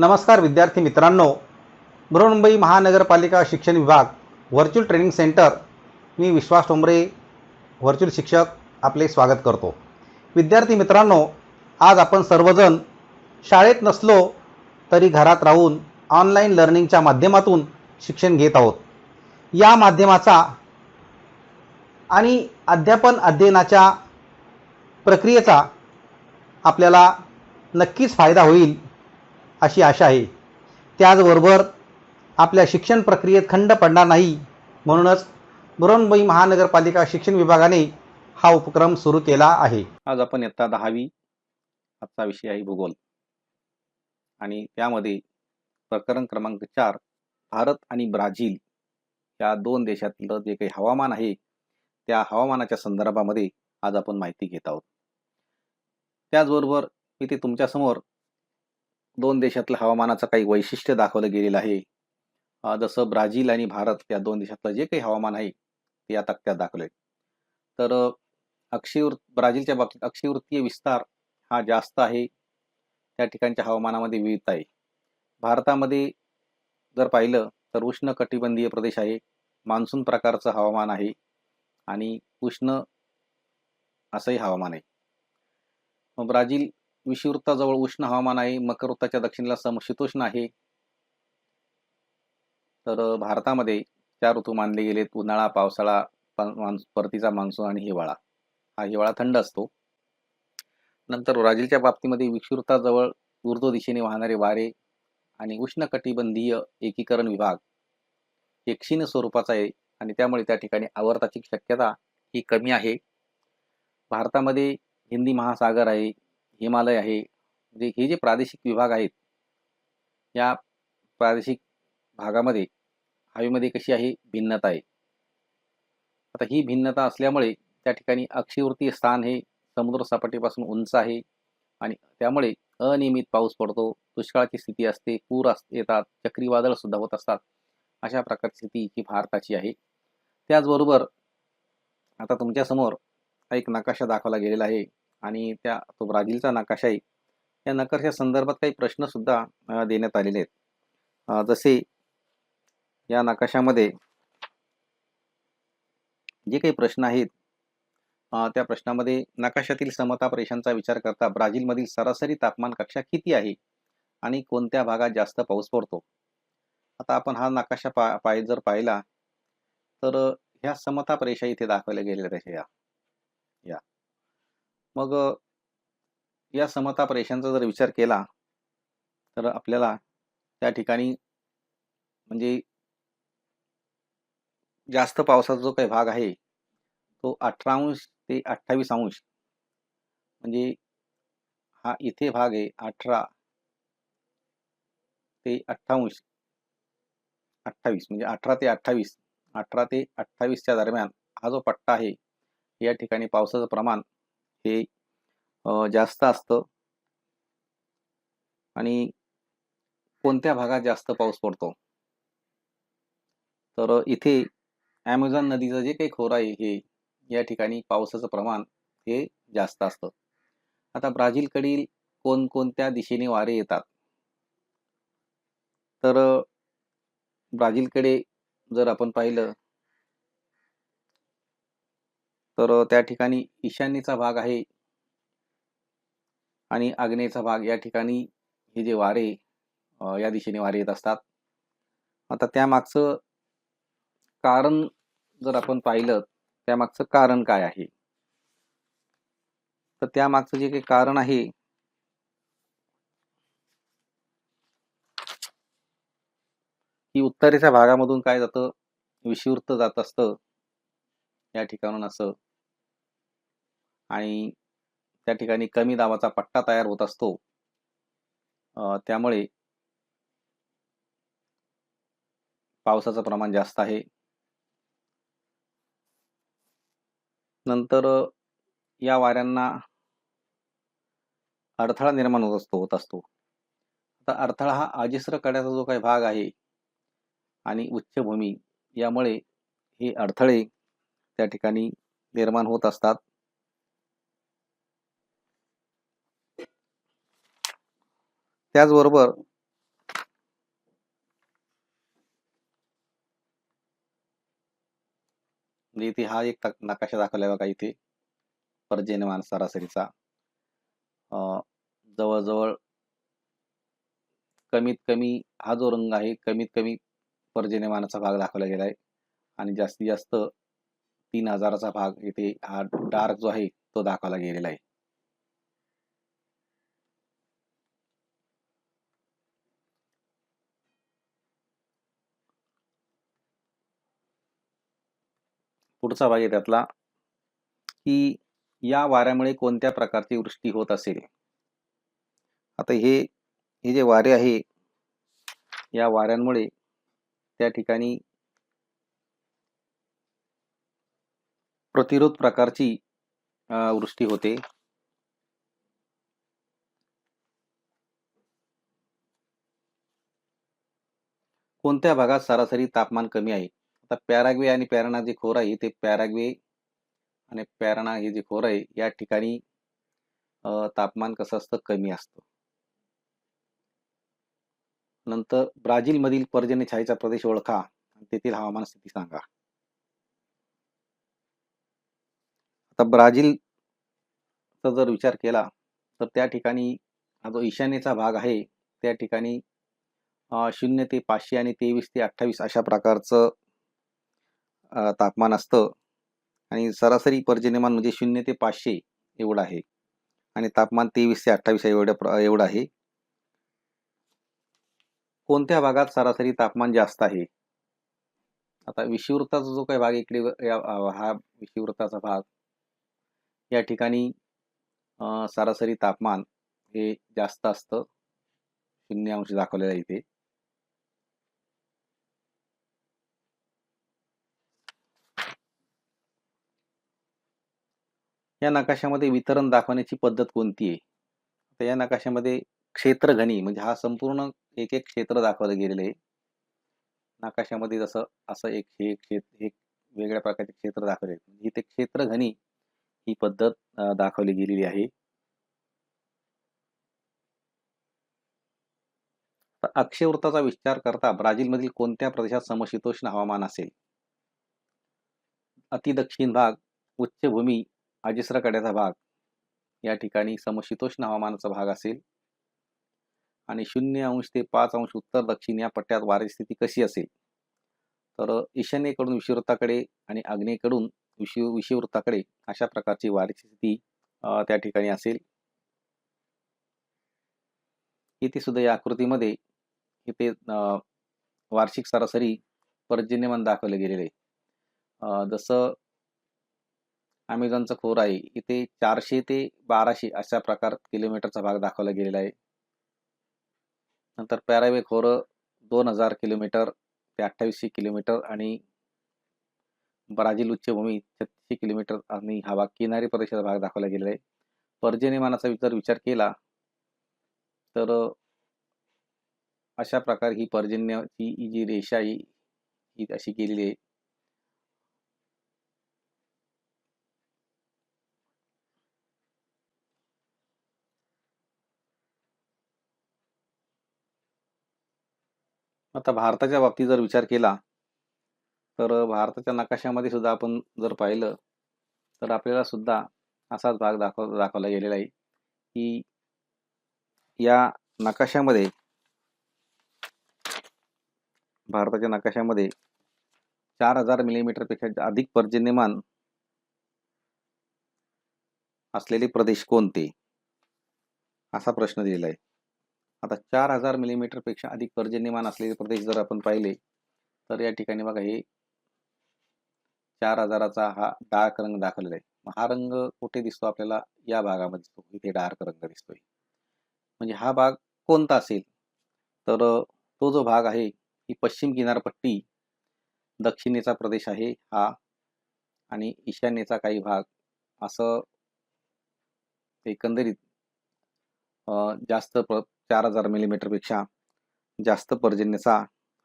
नमस्कार विद्यार्थी मित्रांनो. बृहन्मुंबई महानगरपालिका शिक्षण विभाग व्हर्च्युअल ट्रेनिंग सेंटर मी विश्वास टोंबरे व्हर्च्युअल शिक्षक आपले स्वागत करतो. विद्यार्थी मित्रांनो आज आपण सर्वजण शाळेत नसलो तरी घरात राहून ऑनलाईन लर्निंगच्या माध्यमातून शिक्षण घेत आहोत. या माध्यमाचा आणि अध्यापन अध्ययनाच्या प्रक्रियेचा आपल्याला नक्कीच फायदा होईल. अशी आशा आहे. त्याचबरोबर आपल्या शिक्षण प्रक्रियेत खंड पडणार नाही. म्हणूनच बृहन्मुंबई महानगरपालिका शिक्षण विभागाने हा उपक्रम सुरू केला आहे. आज आपण इयत्ता दहावी आजचा विषय आहे भूगोल. आणि त्यामध्ये प्रकरण क्रमांक चार भारत आणि ब्राझील या दोन देशातलं जे काही हवामान आहे त्या हवामानाच्या संदर्भामध्ये आज आपण माहिती घेत आहोत. त्याचबरोबर इथे तुमच्यासमोर दोन देशातल्या हवामानाचं काही वैशिष्ट्य दाखवलं गेलेलं आहे. जसं ब्राझील आणि भारत या दोन देशातलं जे काही हवामान आहे ते या तक्त्यात दाखवले तर अं, ब्राझीलच्या बाबतीत अक्षयवृत्तीय विस्तार हा जास्त आहे. त्या ठिकाणच्या हवामानामध्ये विविधता आहे. भारतामध्ये जर पाहिलं तर उष्ण कटिबंधीय प्रदेश आहे. मान्सून प्रकारचं हवामान आहे. आणि उष्ण असंही हवामान आहे. ब्राझील विषुवृत्ताजवळ उष्ण हवामान आहे. मकर वृत्ताच्या दक्षिणेला समशीतोष्ण आहे. तर भारतामध्ये चार ऋतू मानले गेलेत. उन्हाळा पावसाळा परतीचा मान्सून आणि हिवाळा. हा हिवाळा थंड असतो. नंतर ब्राझीलच्या बाबतीमध्ये विषुवृत्ताजवळ ऊर्ध्व दिशेने वाहणारे वारे आणि उष्ण कटिबंधीय एकीकरण विभाग हे क्षीण स्वरूपाचा आहे आणि त्यामुळे त्या ठिकाणी आवर्ताची शक्यता ही कमी आहे. भारतामध्ये हिंदी महासागर आहे. हिमालय आहे. म्हणजे हे जे प्रादेशिक विभाग आहेत या प्रादेशिक भागामध्ये हवेमध्ये कशी आहे? भिन्नता आहे. आता ही भिन्नता असल्यामुळे त्या ठिकाणी अक्षिवृत्तीय स्थान हे समुद्र सपाटीपासून उंच आहे आणि त्यामुळे अनियमित पाऊस पडतो दुष्काळाची स्थिती असते पूर अस येतात चक्रीवादळ सुद्धा होत असतात. अशा प्रकारची स्थिती ही भारताची आहे. त्याचबरोबर आता तुमच्यासमोर एक नकाशा दाखवला गेलेला आहे. आणि त्या तो ब्राझीलचा नकाशाही या नकाशा संदर्भात काही प्रश्न सुद्धा देण्यात आलेले आहेत. जसे या नकाशामध्ये जे काही प्रश्न आहेत त्या प्रश्नामध्ये नकाशातील समताप रेषांचा विचार करता ब्राझीलमधील सरासरी तापमान कक्षा किती आहे आणि कोणत्या भागात जास्त पाऊस पडतो? आता आपण हा नकाशा पा पाय जर पाहिला तर ह्या समताप रेषा इथे दाखवल्या गेलेल्या या. या. मग या समताप रेषांचा जर विचार केला तर आपल्याला त्या ठिकाणी म्हणजे जास्त पावसाचा जो काही भाग आहे तो अठरा अंश ते अठ्ठावीस अंश. म्हणजे हा इथे भाग आहे अठरा ते अठ्ठावीस. अठ्ठावीस म्हणजे अठरा ते अठ्ठावीस. अठरा ते अठ्ठावीसच्या दरम्यान हा जो पट्टा आहे या ठिकाणी पावसाचं प्रमाण हे जास्त असतं. आणि कोणत्या भागात जास्त पाऊस पडतो? तर इथे ॲमेझॉन नदीचं जे काही खोरं आहे हे या ठिकाणी पावसाचं प्रमाण हे जास्त असतं. आता ब्राझीलकडील कोणकोणत्या दिशेने वारे येतात? तर ब्राझीलकडे जर आपण पाहिलं तर त्या ठिकाणी ईशान्येचा भाग आहे. आणि आग्नेयचा भाग या ठिकाणी हे जे वारे या दिशेने वारे येत असतात. आता त्यामागचं कारण जर आपण पाहिलं त्यामागचं कारण काय आहे? तर त्यामागचं जे काही कारण आहे की उत्तरेच्या भागामधून काय जातं? विषुवृत्त जात असतं. या ठिकाणून असं. आणि त्या ठिकाणी कमी दाबाचा पट्टा तयार होत असतो. त्यामुळे पावसाचं प्रमाण जास्त आहे. नंतर या वाऱ्यांना अडथळा निर्माण होत असतो होत असतो. आता अडथळा हा अजिस्र कड्याचा जो काही भाग आहे आणि उच्चभूमी यामुळे हे अडथळे त्या ठिकाणी निर्माण होत असतात. त्याचबरोबर म्हणजे इथे हा एक नकाशा दाखवला बघा इथे. पर्जन्यमान सरासरीचा. जवळजवळ कमीत कमी हा जो रंग आहे कमीत कमी पर्जन्यमानाचा भाग दाखवला गेला आहे. आणि जास्तीत जास्त तीन हजाराचा भाग इथे हा डार्क जो आहे तो दाखवला गेलेला आहे. पुढचा भाग आहे त्यातला की या वाऱ्यामुळे कोणत्या प्रकारची वृष्टी होत असेल? आता हे हे जे वारे आहे या वाऱ्यांमुळे त्या ठिकाणी प्रतिरोध प्रकारची वृष्टी होते. कोणत्या भागात सरासरी तापमान कमी आहे? आता पॅराग्वे आणि पॅराना जे खोर आहे ते पॅराग्वे आणि पॅराना हे जे खोर आहे या ठिकाणी तापमान कसं असतं? कमी असतं. नंतर ब्राझीलमधील पर्जन्य छायेचा प्रदेश ओळखा आणि तेथील हवामान स्थिती सांगा. आता ब्राझीलचा जर विचार केला तर त्या ठिकाणी हा जो ईशान्येचा भाग आहे त्या ठिकाणी शून्य ते पाचशे आणि तेवीस ते अठ्ठावीस अशा प्रकारचं तापमान असतं. आणि सरासरी पर्जन्यमान म्हणजे शून्य ते पाचशे एवढं आहे. आणि तापमान तेवीस ते अठ्ठावीस एवढ्या एवढं आहे. कोणत्या भागात सरासरी तापमान जास्त आहे? आता विषुवृत्ताचा जो काही भाग इकडे या हा विषुवृत्ताचा भाग या ठिकाणी सरासरी तापमान हे जास्त असतं. शून्य अंश दाखवलेलं आहे इथे. या नकाशामध्ये वितरण दाखवण्याची पद्धत कोणती आहे? तर या नकाशामध्ये क्षेत्रघनी म्हणजे हा संपूर्ण एक एक क्षेत्र दाखवलं गेलेलं आहे. नकाशामध्ये जसं असं एक हे क्षेत्र एक वेगळ्या प्रकारचे क्षेत्र दाखवले म्हणजे इथे क्षेत्रघनी ही पद्धत दाखवली गेलेली आहे. तर अक्षयवृत्ताचा विचार करता ब्राझीलमधील कोणत्या प्रदेशात समशीतोष्ण हवामान असेल? अतिदक्षिण भाग उच्चभूमी अजिस्र कड्याचा भाग. या ठिकाणी समशीतोष्ण हवामानाचा भाग असेल. आणि शून्य अंश ते पाच अंश उत्तर दक्षिण या पट्ट्यात वाऱ्याची स्थिती कशी असेल? तर ईशान्येकडून विषुववृत्ताकडे आणि आग्नेयेकडून विषु विषुववृत्ताकडे अशा प्रकारची वाऱ्याची स्थिती त्या ठिकाणी असेल. इथे सुद्धा या आकृतीमध्ये इथे वार्षिक सरासरी पर्जन्यमान दाखवले गेलेले आहे. जसं अमेझॉनचं खोर आहे. इथे चारशे ते बाराशे अशा प्रकार किलोमीटरचा भाग दाखवला गेलेला आहे. नंतर पॅरावे खोर दोन हजार किलोमीटर ते अठ्ठावीसशे किलोमीटर आणि ब्राझील उच्चभूमी छत्तीसशे किलोमीटर आणि हा भाग किनारी प्रदेशाचा भाग दाखवला गेलेला आहे. पर्जन्यमानाचा जर विचार केला तर अशा प्रकारे ही पर्जन्याची ही जी रेषा आहे ही अशी केलेली आहे. आता भारताच्या बाबतीत जर विचार केला तर भारताच्या नकाशामध्ये सुद्धा आपण जर पाहिलं तर आपल्याला सुद्धा असाच भाग दाखव दाखवला गेलेला आहे की या नकाशामध्ये भारताच्या नकाशामध्ये चार हजार मिलीमीटरपेक्षा अधिक पर्जन्यमान असलेले प्रदेश कोणते? असा प्रश्न दिलेला आहे. आता चार हजार मिलीमीटरपेक्षा अधिक पर्जन्यमान असलेले प्रदेश जर आपण पाहिले तर या ठिकाणी बघा हे चार हजाराचा हा डार्क रंग दाखवलेला आहे. मग हा रंग कुठे दिसतो आपल्याला? या भागामध्ये दिसतो. इथे डार्क रंग दिसतोय. म्हणजे हा भाग कोणता असेल? तर तो जो भाग आहे ही पश्चिम किनारपट्टी दक्षिणेचा प्रदेश आहे हा आणि ईशान्येचा काही भाग. असं एकंदरीत जास्त प्र चार हजार मिलीमीटरपेक्षा जास्त पर्जन्यचा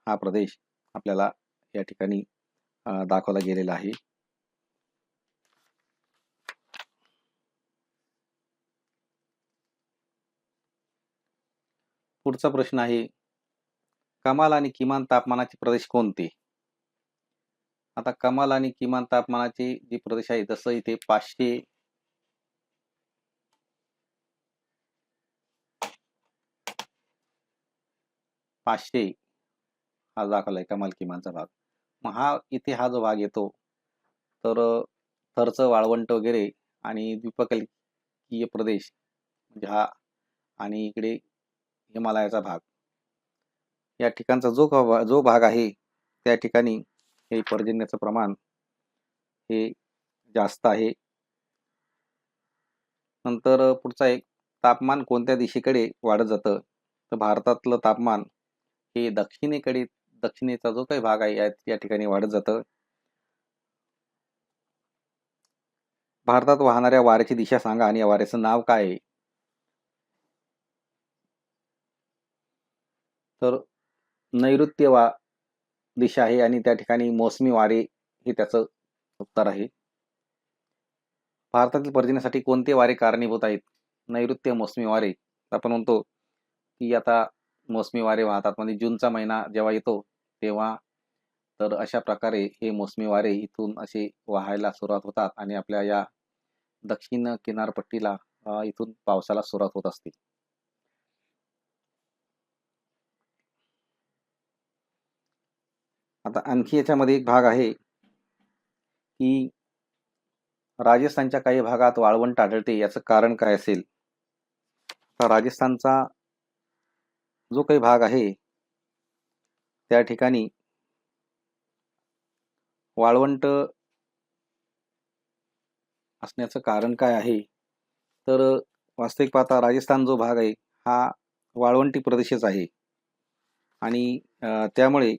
हा प्रदेश आपल्याला या ठिकाणी दाखवला गेलेला आहे. पुढचा प्रश्न आहे कमाल आणि किमान तापमानाचे प्रदेश कोणते? आता कमाल आणि किमान तापमानाचे जे प्रदेश आहे जसं इथे पाचशे पाचशे हा दाखवलाय कमाल किमानचा भाग. मग हा इथे हा जो भाग येतो तर थरचं वाळवंट वगैरे आणि द्वीपकल्पीय प्रदेश म्हणजे हा आणि इकडे हिमालयाचा भाग. या ठिकाणचा जो जो भाग आहे त्या ठिकाणी हे पर्जन्याचं प्रमाण हे जास्त आहे. नंतर पुढचा एक तापमान कोणत्या दिशेकडे वाढत जातं? तर भारतातलं तापमान हे दक्षिणेकडे दक्षिणेचा जो काही भाग आहे या ठिकाणी वाढत जातं. भारतात वाहणाऱ्या वाऱ्याची दिशा सांगा आणि या वाऱ्याचं नाव काय आहे? तर नैऋत्य वा दिशा आहे आणि त्या ठिकाणी मोसमी वारे हे त्याचं उत्तर आहे. भारतातील पर्जन्यासाठी कोणते वारे कारणीभूत आहेत? नैऋत्य मोसमी वारे. आपण म्हणतो की आता मोसमी वारे वाहतात. म्हणजे जूनचा महिना जेव्हा येतो तेव्हा. तर अशा प्रकारे हे मोसमी वारे इथून असे वाहायला सुरुवात होतात आणि आपल्या या दक्षिण किनारपट्टीला इथून पावसाला सुरुवात होत असते. आता आणखी याच्यामध्ये एक भाग आहे की राजस्थानच्या काही भागात वाळवंट आढळते याचं कारण काय असेल? तर राजस्थानचा जो काही भाग आहे त्या ठिकाणी वाळवंट असण्याचं कारण काय आहे? तर वास्तविक पाहता राजस्थान जो भाग आहे हा वाळवंटी प्रदेशच आहे. आणि त्यामुळे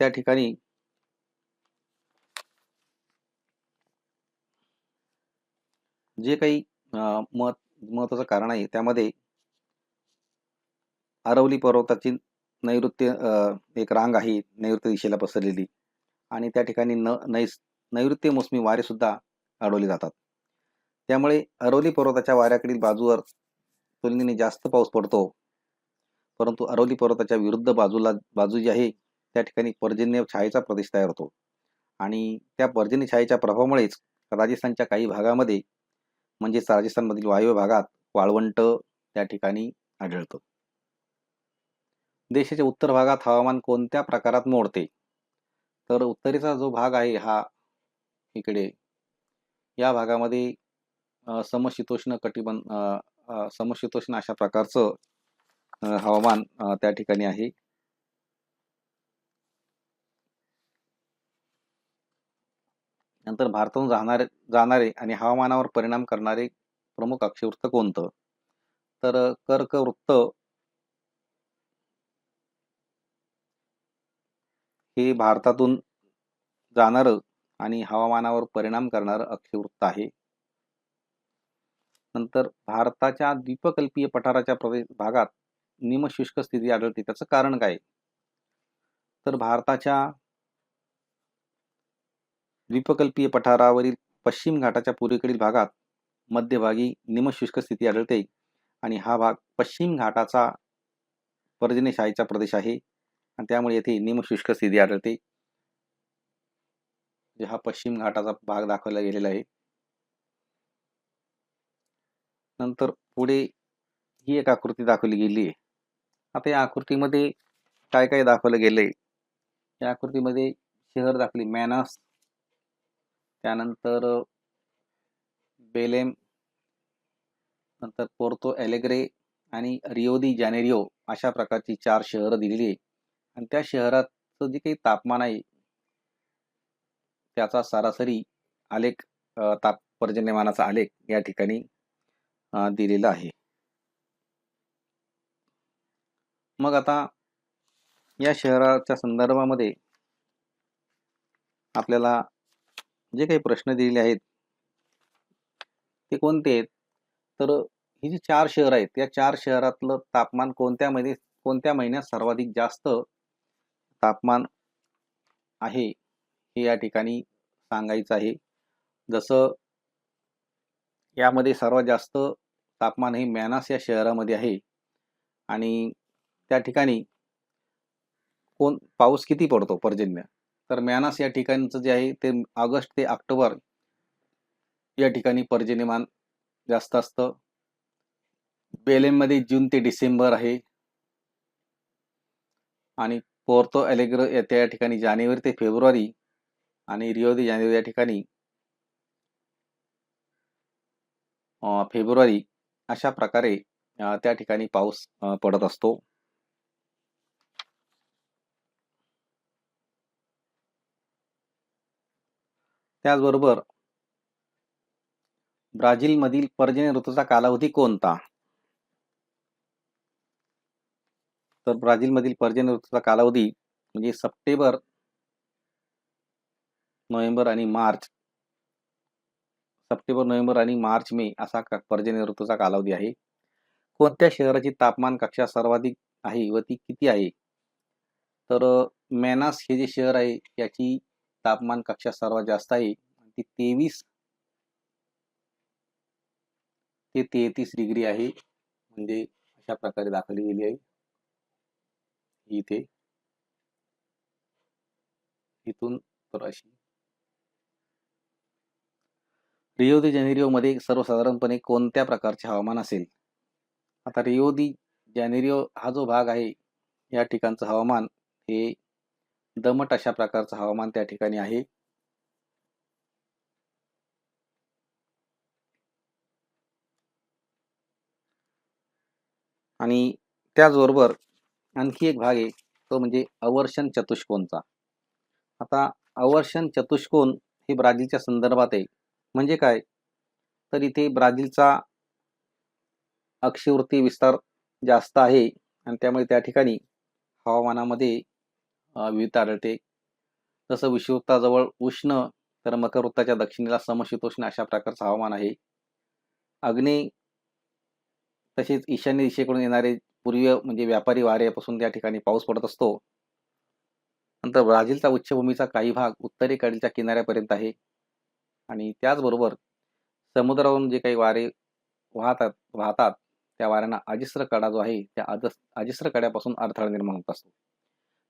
त्या ठिकाणी जे काही मत महत्वाचं कारण आहे. त्यामध्ये अरवली पर्वताची नैऋत्य एक रांग आहे नैऋत्य दिशेला पसरलेली. आणि त्या ठिकाणी न नैस नैऋत्य मोसमी वारे सुद्धा अडवले जातात. त्यामुळे अरवली पर्वताच्या वाऱ्याकडील बाजूवर तुलनेने जास्त पाऊस पडतो. परंतु अरवली पर्वताच्या विरुद्ध बाजूला बाजू जी आहे त्या ठिकाणी पर्जन्य छायेचा प्रदेश तयार होतो. आणि त्या पर्जन्य छायेच्या प्रभावामुळेच राजस्थानच्या काही भागामध्ये म्हणजेच राजस्थानमधील वायव्य भागात वाळवंट त्या ठिकाणी आढळतं. देशाच्या उत्तर भागात हवामान कोणत्या प्रकारात मोडते? तर उत्तरेचा जो भाग आहे हा इकडे. या भागामध्ये समशीतोष्ण कटिबंध समशीतोष्ण अशा प्रकारचं हवामान त्या ठिकाणी आहे. नंतर भारतातून जाणारे जाणारे आणि हवामानावर परिणाम करणारे प्रमुख अक्षवृत्त कोणतं? तर कर्क वृत्त हे भारतातून जाणारं आणि हवामानावर परिणाम करणारं अक्षवृत्त आहे. नंतर भारताच्या द्वीपकल्पीय पठाराच्या प्रदेश भागात निमशुष्क स्थिती आढळते. त्याचं कारण काय? तर भारताच्या द्वीपकल्पीय पठारावरील पश्चिम घाटाच्या पूर्वेकडील भागात मध्यभागी निमशुष्क स्थिती आढळते आणि हा भाग पश्चिम घाटाचा पर्जन्यशाहीचा प्रदेश आहे आणि त्यामुळे येथे निमशुष्क स्थिती आढळते. जे हा पश्चिम घाटाचा भाग दाखवला गेलेला आहे. नंतर पुढे ही एक आकृती दाखवली गेली आहे. आता या आकृतीमध्ये काय काय दाखवलं गेलंय? या आकृतीमध्ये शहर दाखवली मॅनस त्यानंतर बेलेम नंतर पोर्तो एलेग्रे आणि रिओदी जॅनेरिओ जानेरिओ अशा प्रकारची चार शहरं दिलेली आहे. आणि त्या शहराचं जे काही तापमान आहे त्याचा सरासरी आलेख ताप पर्जन्यमानाचा आलेख या ठिकाणी दिलेला आहे. मग आता या शहराच्या संदर्भामध्ये आपल्याला जे काही प्रश्न दिलेले आहेत ते कोणते आहेत? तर ही जी चार शहर आहेत या चार शहरातलं तापमान कोणत्या मध्ये कोणत्या महिन्यात सर्वाधिक जास्त तापमान आहे हे या ठिकाणी सांगायचं आहे. जसं यामध्ये सर्वात जास्त तापमान हे मॅनास या शहरामध्ये आहे आणि त्या ठिकाणी कोण पाऊस किती पडतो पर्जन्य? तर म्यानास या ठिकाणचं जे आहे ते ऑगस्ट ते ऑक्टोबर या ठिकाणी पर्जन्यमान जास्त असतं. बेलेममध्ये जून ते डिसेंबर आहे. आणि पोर्तो अलेग्रो या त्या ठिकाणी जानेवारी ते फेब्रुवारी आणि रिओ दे जानेवारी या ठिकाणी फेब्रुवारी अशा प्रकारे त्या ठिकाणी पाऊस पडत असतो. त्याचबरोबर ब्राझीलमधील पर्जन्य ऋतूचा कालावधी कोणता? तर ब्राझीलमधील पर्जन्य ऋतूचा कालावधी म्हणजे सप्टेंबर नोव्हेंबर आणि मार्च. सप्टेंबर नोव्हेंबर आणि मार्च मे असा पर्जन्य ऋतूचा कालावधी आहे. कोणत्या शहराची तापमान कक्षा सर्वाधिक आहे व ती किती आहे? तर मॅनास हे जे शहर आहे याची तापमान कक्षा सर्वात जास्त आहे. ती तेवीस ते तेहतीस डिग्री आहे. म्हणजे अशा प्रकारे दाखवली गेली आहे. इथे. इथून तर अशी. रिओ दि जानेरिओमध्ये सर्वसाधारणपणे कोणत्या प्रकारचे हवामान असेल? आता रिओ दि जानेरिओ हा जो भाग आहे या ठिकाणचं हवामान हे दमट अशा प्रकारचं हवामान त्या ठिकाणी आहे. आणि त्याचबरोबर आणखी एक भाग आहे तो म्हणजे अवर्षण चतुष्कोणचा. आता अवर्षण चतुष्कोन हे ब्राझीलच्या संदर्भात आहे. म्हणजे काय? तर इथे ब्राझीलचा अक्षवृत्ती विस्तार जास्त आहे आणि त्यामुळे त्या ठिकाणी हवामानामध्ये विविधता आढळते. जसं विषुवृत्ताजवळ उष्ण तर मकरवृत्ताच्या दक्षिणेला समशीतोष्ण अशा प्रकारचं हवामान आहे. अग्नी तसेच ईशान्य दिशेकडून येणारे पूर्वीय म्हणजे व्यापारी वाऱ्यापासून त्या ठिकाणी पाऊस पडत असतो. नंतर ब्राझीलचा उच्चभूमीचा काही भाग उत्तरेकडीलच्या किनाऱ्यापर्यंत आहे. आणि त्याचबरोबर समुद्रावरून जे काही वारे वाहतात वाहतात त्या वाऱ्यांना अजिस्र कडा जो आहे त्या अजस अजिस्र कड्यापासून अडथळा निर्माण होत असतो.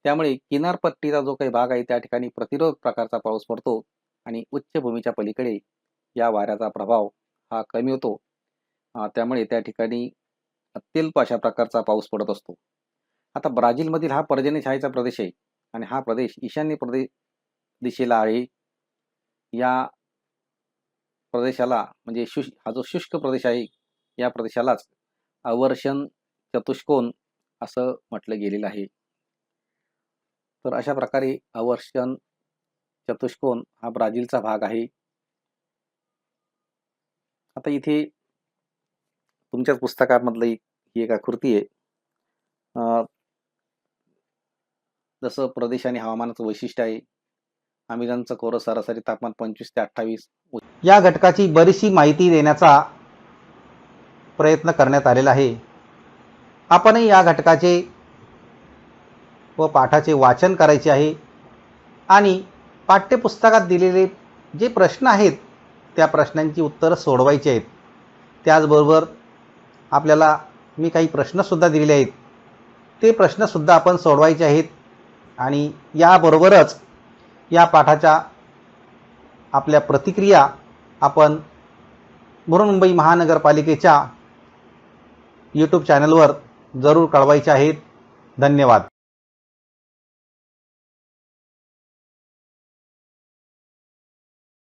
त्यामुळे किनारपट्टीचा जो काही भाग आहे त्या ठिकाणी प्रतिरोध प्रकारचा पाऊस पडतो आणि उच्चभूमीच्या पलीकडे या वाऱ्याचा प्रभाव हा कमी होतो. त्यामुळे त्या ठिकाणी अत्यल्प अशा प्रकारचा पाऊस पडत असतो. आता ब्राझीलमधील हा पर्जन्य छायेचा प्रदेश आहे आणि हा प्रदेश ईशान्य प्रदेश दिशेला आहे. या प्रदेशाला म्हणजे शुष हा जो शुष्क प्रदेश आहे या प्रदेशालाच अवर्षण चतुष्कोन असं म्हटलं गेलेलं आहे. तर अशा प्रकारे अवर्षण चतुष्कोन हा ब्राझीलचा भाग आहे. आता इथे तुमच्याच पुस्तकामधलं ही ही एक आकृती आहे. अं, जसं प्रदेश आणि हवामानाचं वैशिष्ट्य आहे. अमेझॉनचं कोरं सरासरी तापमान पंचवीस ते अठ्ठावीस. या घटकाची बरीचशी माहिती देण्याचा प्रयत्न करण्यात आलेला आहे. आपणही या घटकाचे व पाठाचे वाचन करायचे आहे. आणि पाठ्यपुस्तकात दिलेले जे प्रश्न आहेत त्या प्रश्नांची उत्तरं सोडवायची आहेत. त्याचबरोबर आपल्याला मी काही प्रश्नसुद्धा दिलेले आहेत. ते प्रश्नसुद्धा आपण सोडवायचे आहेत आणि याबरोबरच या पाठाच्या आपल्या प्रतिक्रिया आपण बृहन्मुंबई महानगरपालिकेच्या यूट्यूब चॅनलवर जरूर कळवायच्या आहेत. धन्यवाद.